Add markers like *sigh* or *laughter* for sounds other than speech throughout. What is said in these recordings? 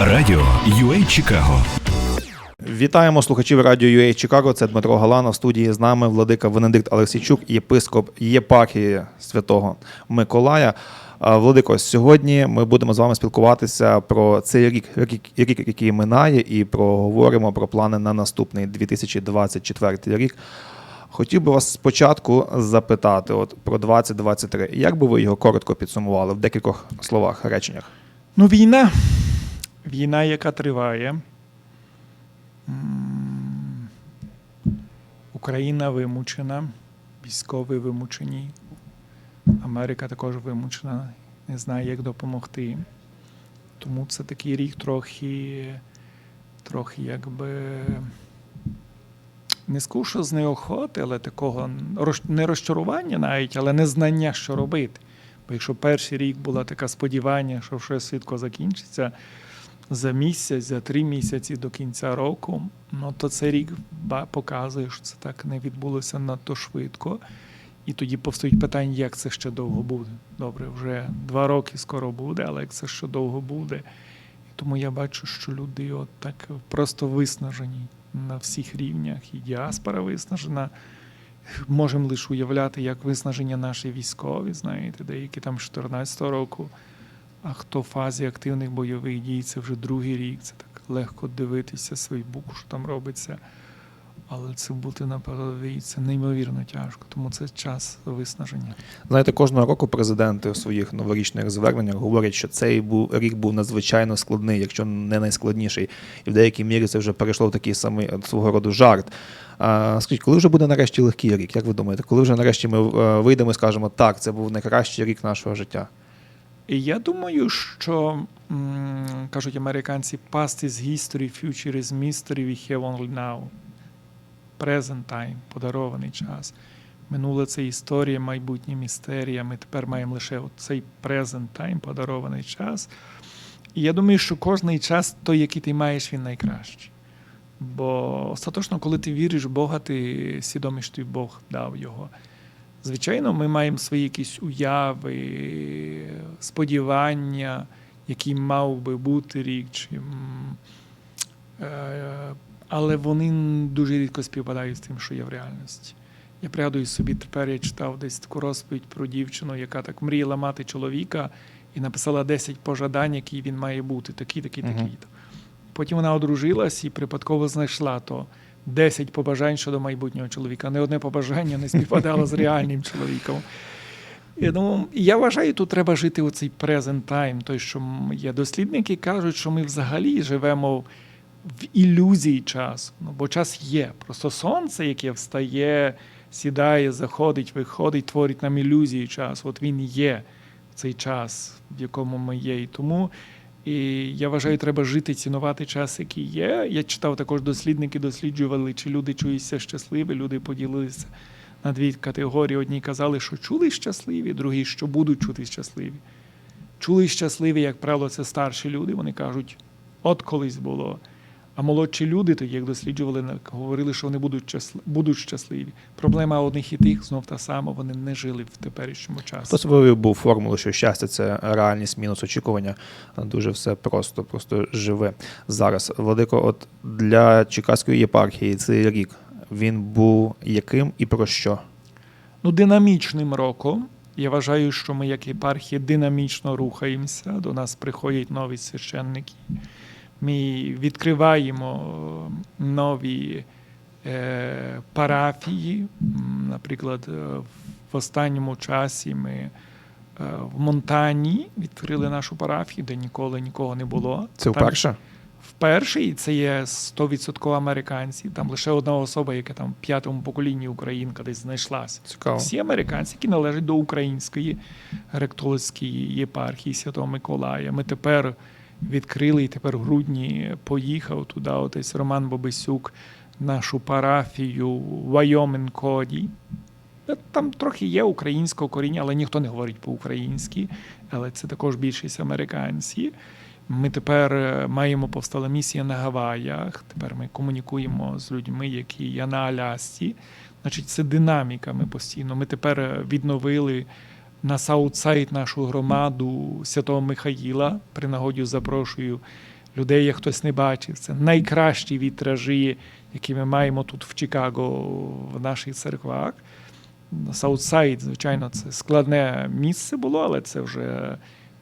Радіо UA Чикаго. Вітаємо слухачів радіо UA Чикаго. Це Дмитро Галана. В студії з нами владика Венедикт Олексійчук, єпископ єпархії святого Миколая. Владико, сьогодні ми будемо з вами спілкуватися про цей рік, рік, рік, який минає, і проговоримо про плани на наступний 2024 рік. Хотів би вас спочатку запитати от, про 2023. Як би ви його коротко підсумували в декількох словах, реченнях? Ну, війна. Війна, яка триває. Україна вимучена, військові вимучені. Америка також вимучена, не знає, як допомогти. Тому це такий рік трохи, трохи якби не скушу з неохоти, але такого не розчарування навіть, але незнання, що робити. Бо якщо перший рік було таке сподівання, що все швидко закінчиться за місяць, за три місяці до кінця року, ну то цей рік показує, що це так не відбулося надто швидко. І тоді повстають питання, як це ще довго буде. Добре, вже два роки скоро буде, але як це ще довго буде. І тому я бачу, що люди от так просто виснажені на всіх рівнях, і діаспора виснажена. Можемо лише уявляти, як виснаження наші військові, знаєте, деякі там 14 року. А хто в фазі активних бойових дій, це вже другий рік. Це так легко дивитися свій бук, що там робиться. Але це бути на передовій це неймовірно тяжко, тому це час виснаження. Знаєте, кожного року президенти у своїх новорічних зверненнях говорять, що цей був рік був надзвичайно складний, якщо не найскладніший. І в деякій мірі це вже перейшло в такий самий е, свого роду жарт. А, скажіть, коли вже буде нарешті легкий рік? Як ви думаєте, коли вже нарешті ми е, вийдемо і скажемо, так, це був найкращий рік нашого життя? Я думаю, що кажуть американці, past is history, future is mystery, we have only now. Present time, подарований час. Минуле це історія, майбутнє містерія. Ми тепер маємо лише цей present time, подарований час. І я думаю, що кожний час той, який ти маєш, він найкращий. Бо остаточно, коли ти віриш в Бога, ти свідомий, що тобі Бог дав його. Звичайно, ми маємо свої якісь уяви, сподівання, який мав би бути рік. Чи, е, але вони дуже рідко співпадають з тим, що є в реальності. Я пригадую собі, тепер я читав десь таку розповідь про дівчину, яка так мріяла мати чоловіка і написала 10 пожадань, які він має бути, такі, такі, Мгм. такі. Потім вона одружилась і припадково знайшла то 10 побажань щодо майбутнього чоловіка. Не одне побажання не співпадало з реальним чоловіком. Ну, і я вважаю, тут треба жити у цей present time. Той, що є дослідники, кажуть, що ми взагалі живемо в ілюзії часу. Ну, бо час є. Просто сонце, яке встає, сідає, заходить, виходить, творить нам ілюзії часу. От він є цей час, в якому ми є. І тому і я вважаю, треба жити, цінувати час, який є. Я читав також дослідники, досліджували, чи люди чуються щасливі. Люди поділилися на дві категорії. Одні казали, що чули щасливі, другі, що будуть чути щасливі. Чули щасливі, як правило, це старші люди. Вони кажуть, от колись було. А молодші люди, тоді як досліджували, говорили, що вони будуть щасливі, будуть щасливі. Проблема одних і тих знов та сама, вони не жили в теперішньому часі. Хтось вивів був формулу, що щастя це реальність мінус очікування. Дуже все просто, просто живе зараз. Владико, от для Чикаської єпархії цей рік він був яким і про що? Ну, динамічним роком. Я вважаю, що ми, як єпархія, динамічно рухаємося. До нас приходять нові священники. Ми відкриваємо е, нові е, парафії. Наприклад, е, в останньому часі ми в Монтані відкрили нашу парафію, де ніколи нікого не було. Це вперше? Вперше, і це є 100% американці. Там лише одна особа, яка там в п'ятому поколінні українка десь знайшлася. Цікаво. Всі американці, які належать до української ректолицької єпархії Святого Миколая. Ми тепер відкрили і тепер в грудні поїхав туди. Отець Роман Бобисюк, нашу парафію в Вайомін Коді. Там трохи є українського коріння, але ніхто не говорить по-українськи. Але це також більшість американці. Ми тепер е, маємо повстала місія на Гаваях. Тепер ми комунікуємо з людьми, які є на Алясці. Значить, це динаміка. Ми постійно. Ми тепер е, відновили на Саутсайд нашу громаду Святого Михаїла. При нагоді запрошую людей, як хтось не бачив. Це найкращі вітражі, які ми маємо тут в Чикаго в наших церквах. Саутсайд, звичайно, це складне місце було, але це вже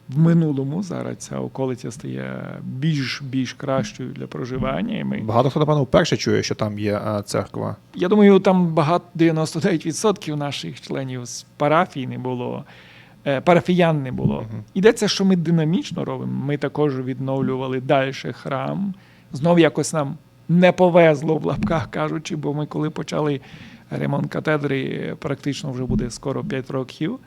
в минулому. Зараз ця околиця стає більш більш кращою для проживання. І ми Багато хто, напевно, вперше чує, що там є е, церква. я думаю, там багато 99% наших членів з парафій не було, е, парафіян не було. Мгм. Йдеться, що ми динамічно робимо. Ми також відновлювали далі храм. Знов якось нам не повезло в лапках кажучи, бо ми коли почали ремонт катедри, практично вже буде скоро 5 років.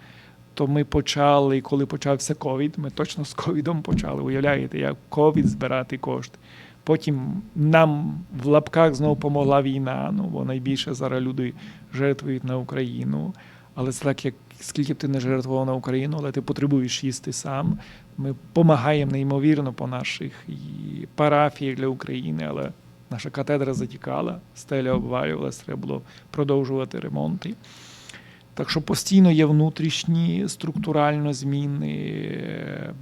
То ми почали, коли почався ковід, ми точно з ковідом почали. Уявляєте, як ковід збирати кошти. Потім нам в лапках знову помогла війна. Ну бо найбільше зараз люди жертвують на Україну. Але це так, як скільки б ти не жертвував на Україну, але ти потребуєш їсти сам. Ми допомагаємо неймовірно по наших парафіях для України, але наша катедра затікала, стеля обвалювалася, треба було продовжувати ремонти. Так що постійно є внутрішні структурально зміни.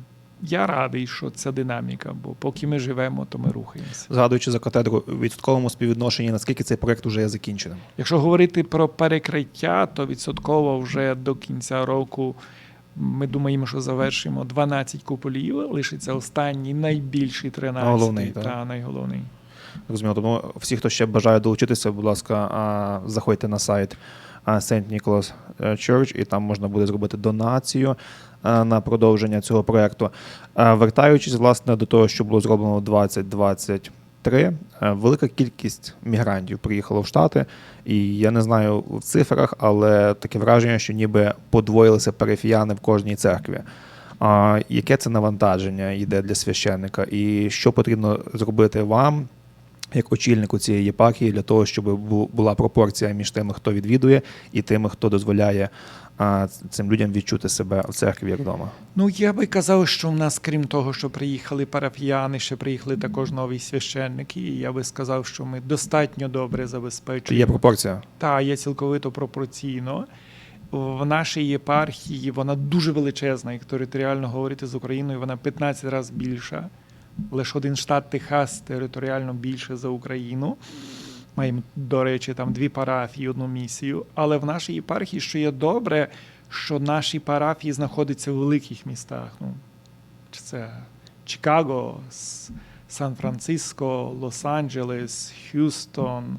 Я радий, що ця динаміка, бо поки ми живемо, то ми рухаємося. Згадуючи за катедру, в відсотковому співвідношенні, наскільки цей проект вже є закінченим? Якщо говорити про перекриття, то відсотково вже до кінця року ми думаємо, що завершимо 12 куполів. Лишиться останній найбільший 13 Головний, так? та найголовний. Розуміло, тому всі, хто ще бажає долучитися, будь ласка, заходьте на сайт St. Nicholas Church, і там можна буде зробити донацію на продовження цього проекту. Вертаючись власне до того, що було зроблено 2023, а, велика кількість мігрантів приїхало в Штати, і я не знаю в цифрах, але таке враження, що ніби подвоїлися парафіяни в кожній церкві. А, яке це навантаження йде для священника, і що потрібно зробити вам, як очільнику цієї єпархії, для того, щоб була пропорція між тими, хто відвідує, і тими, хто дозволяє а, цим людям відчути себе в церкві як вдома. Ну я би казав, що в нас, крім того, що приїхали парафіяни, ще приїхали також нові священники. І я би сказав, що ми достатньо добре забезпечуємо. є пропорція? Та є цілковито пропорційно. В нашій єпархії вона дуже величезна, як територіально говорити з Україною, вона 15 разів більша. Лише один штат Техас територіально більше за Україну. Маємо, до речі, там дві парафії, одну місію. Але в нашій єпархії, що є добре, що наші парафії знаходяться в великих містах. Ну, це Чикаго, Сан-Франциско, Лос-Анджелес, Х'юстон,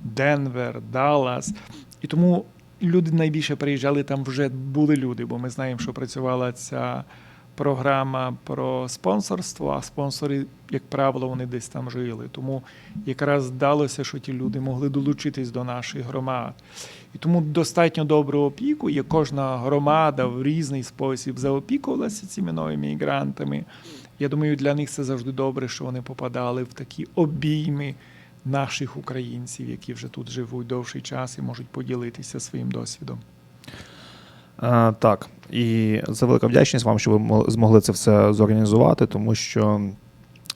Денвер, Даллас. І тому люди найбільше приїжджали, там вже були люди, бо ми знаємо, що працювала ця програма про спонсорство, а спонсори, як правило, вони десь там жили. Тому якраз здалося, що ті люди могли долучитись до наших громад. І тому достатньо добру опіку, і кожна громада в різний спосіб заопікувалася цими новими мігрантами. Я думаю, для них це завжди добре, що вони попадали в такі обійми наших українців, які вже тут живуть довший час і можуть поділитися своїм досвідом. А, так, і це велика вдячність вам, що ви мо- змогли це все зорганізувати, тому що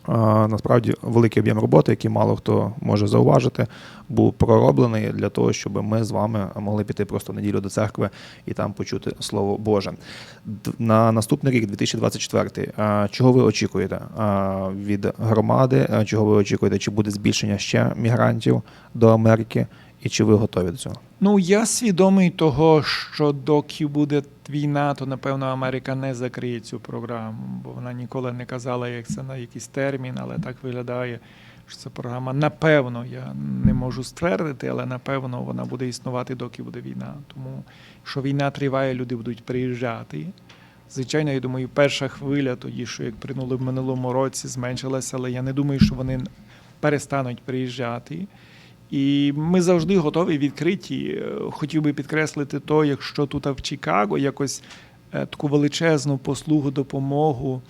а, насправді великий об'єм роботи, який мало хто може зауважити, був пророблений для того, щоб ми з вами могли піти просто неділю до церкви і там почути Слово Боже. На наступний рік, 2024, а, чого ви очікуєте від громади? Чого ви очікуєте? Чи буде збільшення ще мігрантів до Америки? І чи ви готові до цього? Ну, я свідомий того, що доки буде війна, то напевно Америка не закриє цю програму, бо вона ніколи не казала, як це на якийсь термін, але так виглядає, що ця програма, напевно, я не можу ствердити, але напевно вона буде існувати, доки буде війна. Тому що війна триває, люди будуть приїжджати. Звичайно, я думаю, перша хвиля, тоді, що як принули в минулому році, зменшилася, але я не думаю, що вони перестануть приїжджати. І ми завжди готові відкриті. Е, Хотів би підкреслити то, якщо тут в Чикаго якось е, таку величезну послугу, допомогу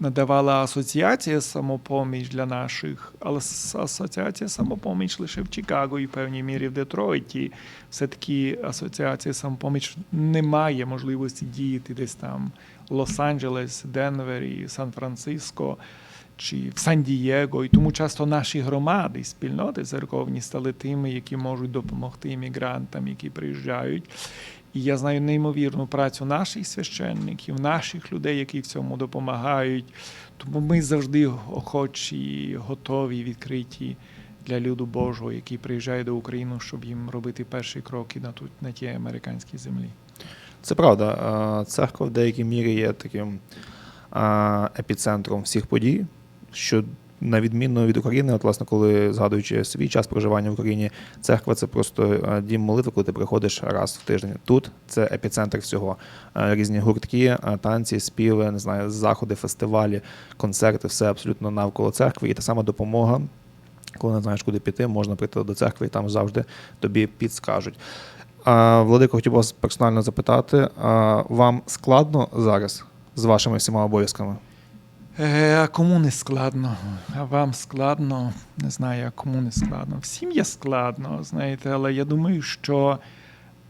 надавала асоціація самопоміч для наших, але асоціація самопоміч лише в Чикаго і в певній мірі в Детройті. Все-таки асоціація самопоміч не має можливості діяти десь там Лос-Анджелес, Денвері, Сан-Франциско чи в Сан-Дієго. І тому часто наші громади і спільноти церковні стали тими, які можуть допомогти іммігрантам, які приїжджають. І я знаю неймовірну працю наших священників, наших людей, які в цьому допомагають. Тому ми завжди охочі, готові, відкриті для люду Божого, який приїжджає до України, щоб їм робити перші кроки на, тут, на тій американській землі. Це правда. Церква в деякій мірі є таким епіцентром всіх подій, що на відміну від України, от, власне, коли згадуючи свій час проживання в Україні, церква це просто е, дім молитви, коли ти приходиш раз в тиждень. Тут це епіцентр всього. Е, Різні гуртки, е, танці, співи, не знаю, заходи, фестивалі, концерти, все абсолютно навколо церкви. І та сама допомога. Коли не знаєш, куди піти, можна прийти до церкви і там завжди тобі підскажуть. Владико, хотів вас персонально запитати, вам складно зараз з вашими всіма обов'язками? Е, а кому не складно? А вам складно? Не знаю, а кому не складно. Всім є складно, знаєте, але я думаю, що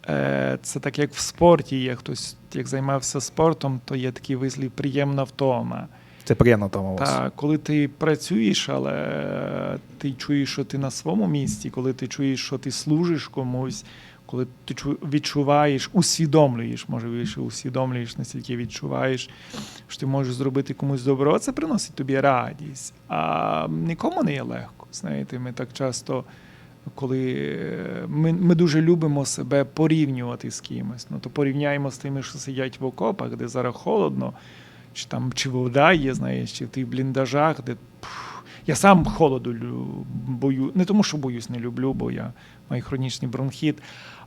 е, це так, як в спорті є хтось, як займався спортом, то є такий вислів приємна втома. Це приємно там у вас. Та коли ти працюєш, але ти чуєш, що ти на своєму місці, коли ти чуєш, що ти служиш комусь, коли ти відчуваєш, усвідомлюєш, може більше усвідомлюєш, настільки відчуваєш, що ти можеш зробити комусь добро, це приносить тобі радість. А нікому не є легко. Знаєте, ми так часто. Коли е, ми, ми дуже любимо себе порівнювати з кимось, ну то порівняємо з тими, що сидять в окопах, де зараз холодно, чи там чи вода є, знаєш, чи в тих бліндажах, де я сам холоду бою, не тому, що боюсь, не люблю, бо я маю хронічний бронхіт,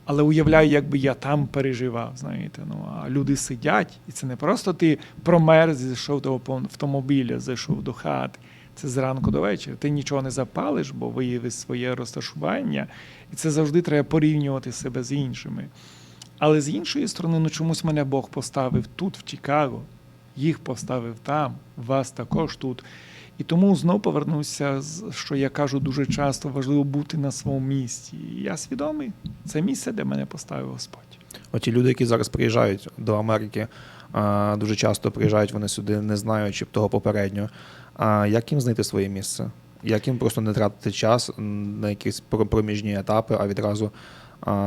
але уявляю, як би я там переживав. Знаєте, ну а люди сидять, і це не просто ти промерз, зайшов до авто- автомобіля, зайшов до хати. Це зранку до вечора. Ти нічого не запалиш, бо виявиш своє розташування, і це завжди треба порівнювати себе з іншими. Але з іншої сторони, ну чомусь мене Бог поставив тут, в Чикаго, їх поставив там, вас також тут. І тому знов повернуся, що я кажу дуже часто, важливо бути на своєму місці. Я свідомий, це місце, де мене поставив Господь. Оті люди, які зараз приїжджають до Америки, дуже часто приїжджають вони сюди, не знаючи того попередньо. А як їм знайти своє місце? Як їм просто не тратити час на якісь про- проміжні етапи, а відразу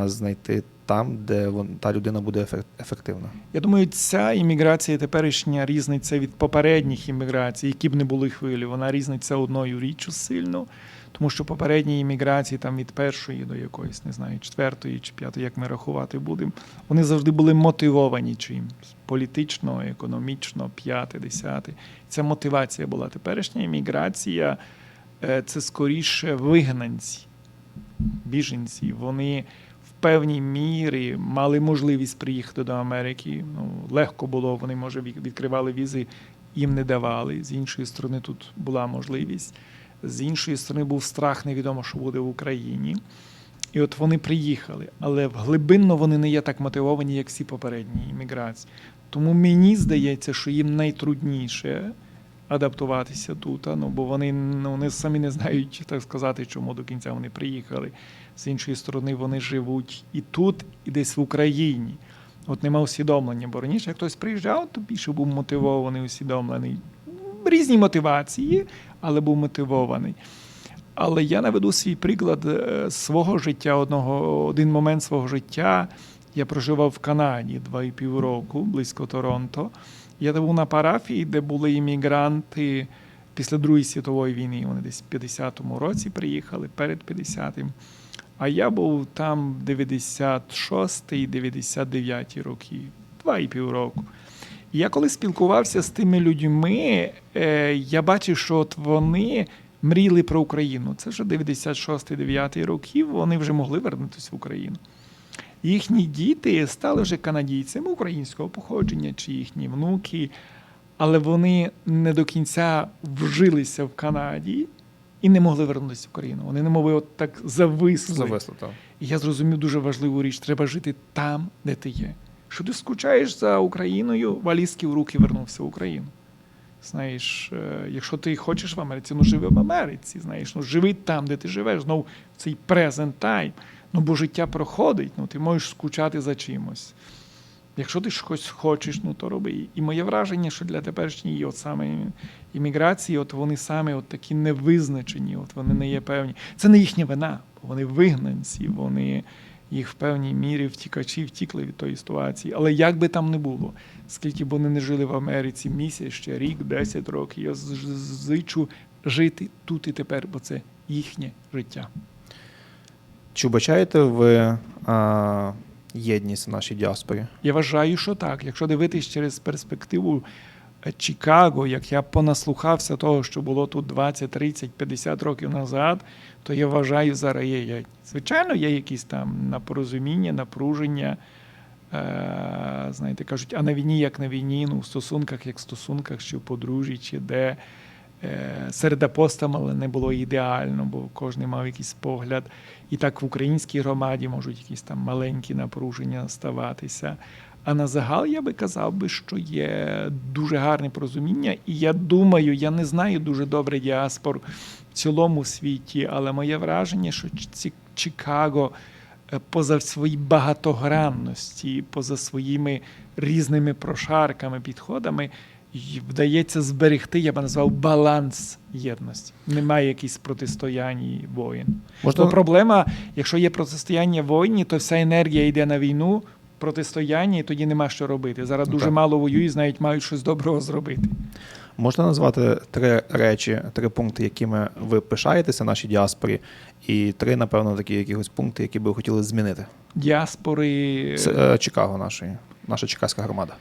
знайти там, де вон, та людина буде ефективна? Я думаю, ця імміграція теперішня різниця від попередніх імміграцій, які б не були хвилі, вона різниця одною річчю сильно, тому що попередні імміграції там від першої до якоїсь, не знаю, четвертої чи п'ятої, як ми рахувати будемо, вони завжди були мотивовані чимось політично, економічно, п'яте, десяте. Ця мотивація була. Теперішня імміграція е, це скоріше вигнанці, біженці. Вони в певній мірі мали можливість приїхати до Америки. Ну, легко було, вони, може, відкривали візи, їм не давали. З іншої сторони, тут була можливість. З іншої сторони, був страх, невідомо, що буде в Україні. І от вони приїхали, але глибинно вони не є так мотивовані, як всі попередні імміграції. Тому мені здається, що їм найтрудніше адаптуватися тут, ну, бо вони, ну, вони самі не знають, так сказати, чому до кінця вони приїхали. З іншої сторони, вони живуть і тут, і десь в Україні. От нема усвідомлення, бо раніше як хтось приїжджав, то більше був мотивований, усвідомлений. Різні мотивації, але був мотивований. Але я наведу свій приклад е, свого життя, одного, один момент свого життя. Я проживав в Канаді два і пів року, близько Торонто. Я був на парафії, де були іммігранти після Другої світової війни. Вони десь в 50-му році приїхали, перед 50-м. А я був там 96-й, 99-й роки, два і пів року. І я коли спілкувався з тими людьми, е, я бачив, що от вони мріяли про Україну. Це вже 96-9 років, вони вже могли вернутися в Україну. Їхні діти стали вже канадійцями українського походження, чи їхні внуки, але вони не до кінця вжилися в Канаді і не могли вернутися в Україну. Вони не могли от так зависли. Зависло там. І я зрозумів дуже важливу річ: треба жити там, де ти є. Що ти скучаєш за Україною, валізки в руки вернувся в Україну. Знаєш, е, якщо ти хочеш в Америці, ну живи в Америці. Знаєш, ну живи там, де ти живеш, знову цей present time. Ну, бо життя проходить, ну ти можеш скучати за чимось. Якщо ти щось хочеш, ну то роби. І моє враження, що для теперішньої от саме імміграції, от вони саме от такі невизначені, от вони не є певні. Це не їхня вина, бо вони вигнанці, вони їх в певній мірі втікачі втікли від тої ситуації. Але як би там не було, скільки б вони не жили в Америці місяць, ще рік, 10 років, я зичу жити тут і тепер, бо це їхнє життя. Чи вбачаєте ви а, єдність в нашій діаспорі? Я вважаю, що так. Якщо дивитись через перспективу е, Чикаго, як я понаслухався того, що було тут 20, 30, 50 років назад, то я вважаю, зараз є єдність. Звичайно, є якісь там напорозуміння, напруження. Е, знаєте, кажуть, а на війні, як на війні, ну, в стосунках, як в стосунках, чи в подружжі, чи де. Е, Серед апостолів не було ідеально, бо кожен мав якийсь погляд. І так в українській громаді можуть якісь там маленькі напруження ставатися. А на загал я би казав би, що є дуже гарне порозуміння, і я думаю, я не знаю дуже добре діаспор в цілому світі, але моє враження, що Чикаго е, поза своїй багатогранності, поза своїми різними прошарками, підходами, вдається зберегти, я би назвав баланс єдності. Немає якихось протистоянь і воїн. Можна- Бо проблема, якщо є протистояння воїні, то вся енергія йде на війну, протистояння, і тоді нема що робити. Зараз Ну, дуже так. мало воюють, навіть мають щось доброго зробити. Можна назвати три речі, три пункти, якими ви пишаєтеся нашій діаспорі, і три, напевно, такі якихось пункти, які би ви хотіли змінити. Діаспори. Це е, Чикаго нашої, наша чекаська громада.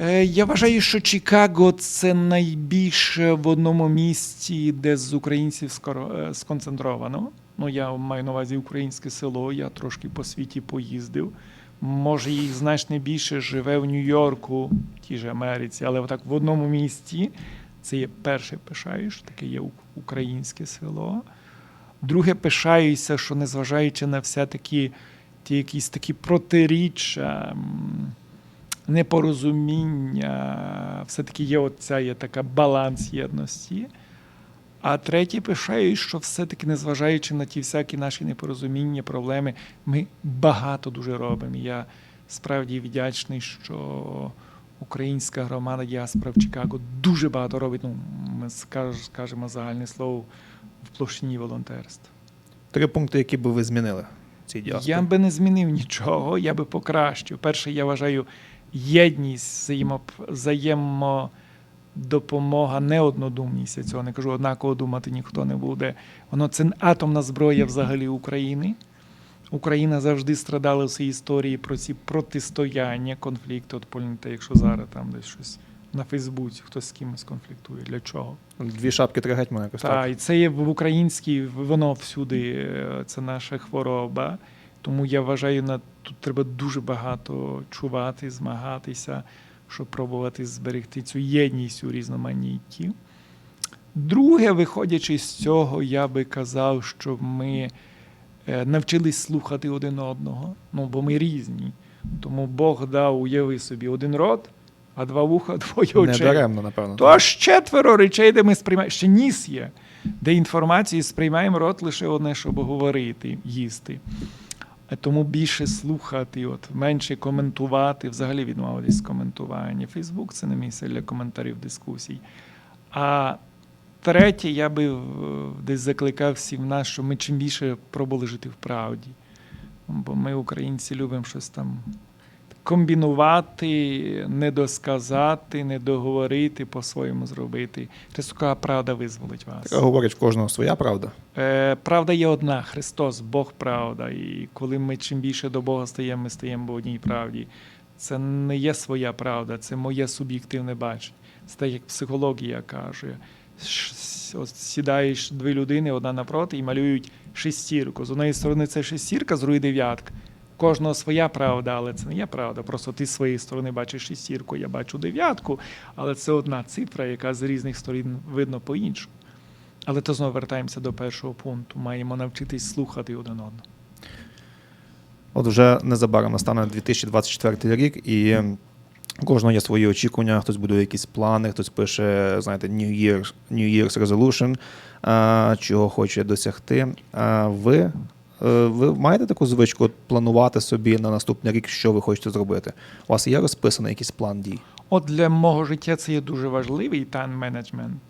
Е, Я вважаю, що Чикаго це найбільше в одному місті, де з українців е, сконцентровано. Ну, я маю на увазі українське село, я трошки по світі поїздив. Може, їх значно більше живе в Нью-Йорку, тій же Америці, але отак в одному місті. Це є перше пишаю, що таке є українське село. Друге, пишаюся, що незважаючи на все-таки ті якісь такі протиріччя, непорозуміння, все-таки є оця є така баланс єдності. А третє, пишаю, що все-таки, незважаючи на ті всякі наші непорозуміння, проблеми, ми багато дуже робимо. Я справді вдячний, що українська громада діаспора в Чикаго дуже багато робить. Ну, ми скажемо загальне слово в площині волонтерства. Три пункти, які би ви змінили в цій діаспорі. Я би не змінив нічого, я би покращив. Перше, я вважаю, єдність, взаємодопомога, не однодумність. Я цього не кажу, однаково думати ніхто не буде. Воно це атомна зброя взагалі України. Україна завжди страдала в своїй історії про ці протистояння, конфлікти. От пам'ятаєте, якщо зараз там десь щось на Фейсбуці хтось з кимось конфліктує. Для чого? Дві шапки, три гетьмани якось Так, і це є в українській, воно всюди, е, це наша хвороба. Тому я вважаю, на тут треба дуже багато чувати, змагатися, щоб пробувати зберегти цю єдність у різноманітті. Друге, виходячи з цього, я би казав, що ми е, навчились слухати один одного, ну бо ми різні. Тому Бог дав, уяви собі, один рот, а два вуха, *laughs* двоє Не очей. даремно, напевно. То аж четверо речей, де ми сприймаємо. Ще ніс є, де інформації сприймаємо рот лише одне, щоб говорити, їсти. Тому більше слухати, от, менше коментувати, взагалі відмовитись з коментування. Фейсбук це не місце для коментарів, дискусій. А третє, я би е, десь закликав всіх нас, що ми чим більше пробували жити в правді. Бо ми, українці, любимо щось там комбінувати, не досказати, не договорити, по-своєму зробити. Христока правда визволить вас. Така говорить в кожного своя правда. Е, правда є одна, Христос, Бог правда. І коли ми чим більше до Бога стаємо, ми стаємо в одній правді. Це не є своя правда, це моє суб'єктивне бачення. Це так, як психологія каже. От Сідаєш дві людини одна напроти і малюють шестірку. З однієї сторони це шестірка, з другої дев'ятка. Кожного своя правда, але це не є правда. Просто ти з своєї сторони бачиш шестірку, я бачу дев'ятку, але це одна цифра, яка з різних сторін видно по-іншому. Але то знову вертаємося до першого пункту. Маємо навчитись слухати один одного. От вже незабаром настане 2024 рік, і у кожного є свої очікування, хтось будує якісь плани, хтось пише, знаєте, New Year's, New Year's Resolution, а, чого хоче досягти. А ви, ви маєте таку звичку планувати собі на наступний рік, що ви хочете зробити? У вас є розписаний якийсь план дій? От для мого життя це є дуже важливий тайм менеджмент.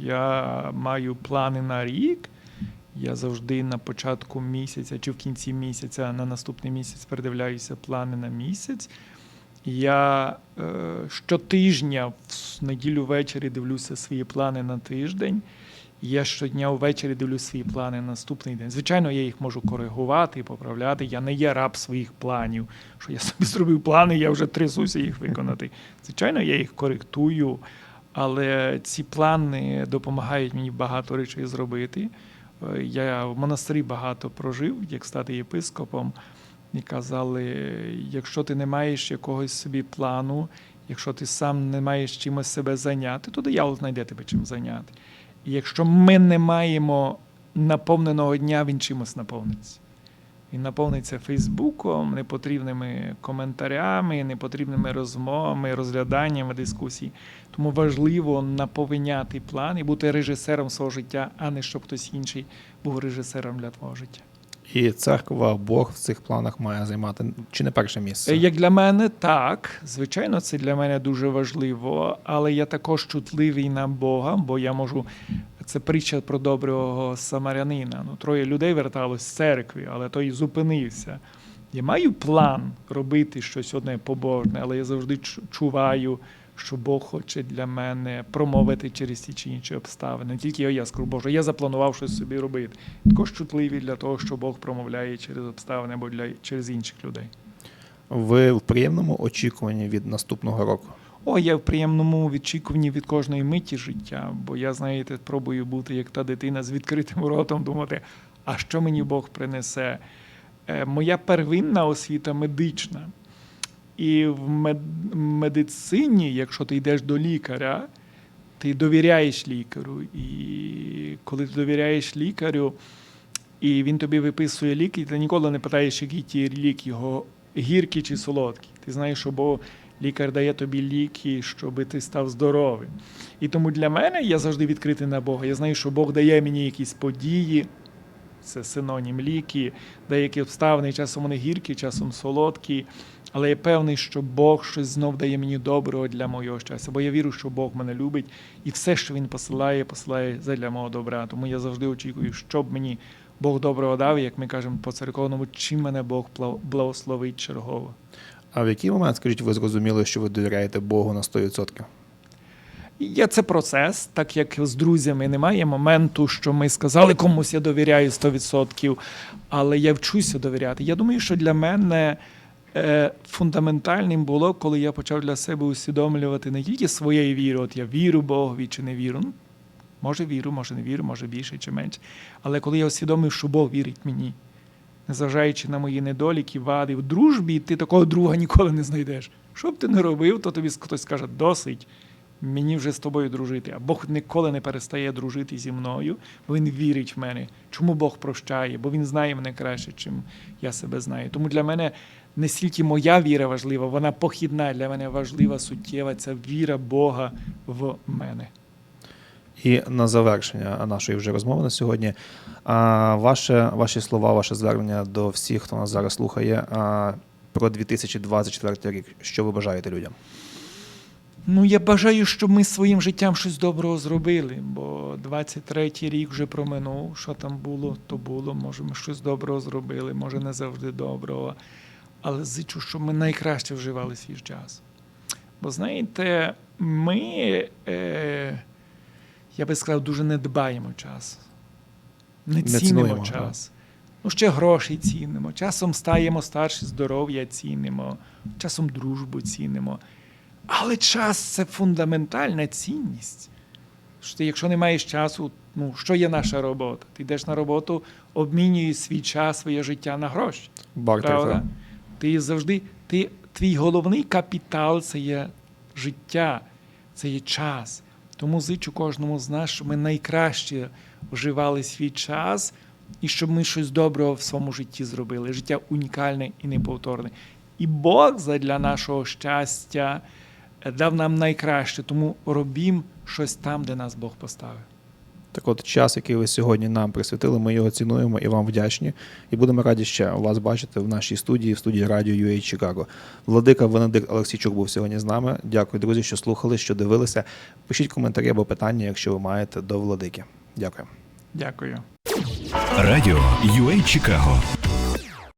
Я маю плани на рік, Я завжди на початку місяця чи в кінці місяця на наступний місяць передивляюся плани на місяць. Я е, щотижня в неділю ввечері дивлюся свої плани на тиждень. Я щодня ввечері дивлюся свої плани на наступний день. Звичайно, я їх можу коригувати і поправляти. Я не є раб своїх планів. Що я собі *laughs* зробив плани, я вже трясуся їх виконати. Звичайно, я їх коректую, але ці плани допомагають мені багато речей зробити. Е, Я в монастирі багато прожив, як стати єпископом. І казали: якщо ти не маєш якогось собі плану, якщо ти сам не маєш чимось себе зайняти, то диявол знайде тебе чим зайняти. Якщо ми не маємо наповненого дня, він чимось наповниться. Він наповниться Фейсбуком, непотрібними коментарями, непотрібними розмовами, розгляданнями дискусій. Тому важливо наповняти план і бути режисером свого життя, а не щоб хтось інший був режисером для твого життя. І церква, Бог в цих планах має займати чи не перше місце. Як для мене, так. Звичайно, це для мене дуже важливо, але я також чутливий на Бога, бо я можу. Це притча про доброго самарянина. Ну, троє людей верталось з церкви, але той зупинився. Я маю план робити щось одне побожне, але я завжди чу- чуваю, що Бог хоче для мене промовити через ті чи інші обставини. Не тільки я скажу, Боже, я запланував щось собі робити. Також чутливі для того, що Бог промовляє через обставини або для через інших людей. Ви в приємному очікуванні від наступного року. О, я в приємному відчікуванні від кожної миті життя, бо я, знаєте, пробую бути як та дитина з відкритим ротом, думати, а що мені Бог принесе? Е, Моя первинна освіта медична. І в медицині, якщо ти йдеш до лікаря, ти довіряєш лікарю. І коли ти довіряєш лікарю, і він тобі виписує ліки, ти ніколи не питаєш, які ті ліки, його гіркі чи солодкі. Ти знаєш, що бо лікар дає тобі ліки, щоб ти став здоровим. І тому для мене я завжди відкритий на Бога. Я знаю, що Бог дає мені якісь події, це синонім ліки, деякі обставини, часом вони гіркі, часом солодкі. Але я певний, що Бог щось знов дає мені доброго для моєго щастя, бо я вірю, що Бог мене любить, і все, що Він посилає, посилає задля мого добра. Тому я завжди очікую, щоб мені Бог доброго дав, як ми кажемо по церковному, чим мене Бог благословить чергово. А в який момент, скажіть, ви зрозуміли, що ви довіряєте Богу на 100%? Є це процес, так як з друзями немає моменту, що ми сказали комусь я довіряю 100%, але я вчуся довіряти. Я думаю, що для мене е, фундаментальним було, коли я почав для себе усвідомлювати не тільки своєї віри, от я вірю Богові чи не вірю. Ну, може вірю, може не вірю, може більше чи менше. Але коли я усвідомив, що Бог вірить мені, незважаючи на мої недоліки, вади, в дружбі ти такого друга ніколи не знайдеш. Що б ти не робив, то тобі хтось скаже, досить мені вже з тобою дружити. А Бог ніколи не перестає дружити зі мною, Він вірить в мене. Чому Бог прощає? Бо Він знає мене краще, чим я себе знаю. Тому для мене не стільки моя віра важлива, вона похідна. Для мене важлива суттєва ця віра Бога в мене. І на завершення нашої вже розмови на сьогодні. А, ваше, ваші слова, ваше звернення до всіх, хто нас зараз слухає, а, про 2024 рік. Що ви бажаєте людям? Ну, я бажаю, щоб ми своїм життям щось доброго зробили, бо 23-й рік вже проминув. Що там було, то було. Може, ми щось доброго зробили, може, не завжди доброго. Але зичу, щоб ми найкраще вживали свій час. Бо знаєте, ми, е, я би сказав, дуже не дбаємо час. Не Не цінимо цінуємо, час. Ну, ще гроші цінимо. Часом стаємо старші, здоров'я цінимо, часом дружбу цінимо. Але час це фундаментальна цінність. Що ти, якщо не маєш часу, ну що є наша робота? Ти йдеш на роботу, обмінюєш свій час, своє життя на гроші. Правда? Ти завжди, ти, твій головний капітал це є життя, це є час. Тому зичу кожному з нас, щоб ми найкраще вживали свій час і щоб ми щось доброго в своєму житті зробили. Життя унікальне і неповторне. І Бог задля нашого щастя дав нам найкраще, тому робім щось там, де нас Бог поставив. Так от час, який ви сьогодні нам присвятили, ми його цінуємо і вам вдячні. І будемо раді ще вас бачити в нашій студії, в студії радіо UA Чикаго. Владика Венедикт Олексійчук був сьогодні з нами. Дякую, друзі, що слухали, що дивилися. Пишіть коментарі або питання, якщо ви маєте до владики. Дякую. Дякую. Радіо UA Чикаго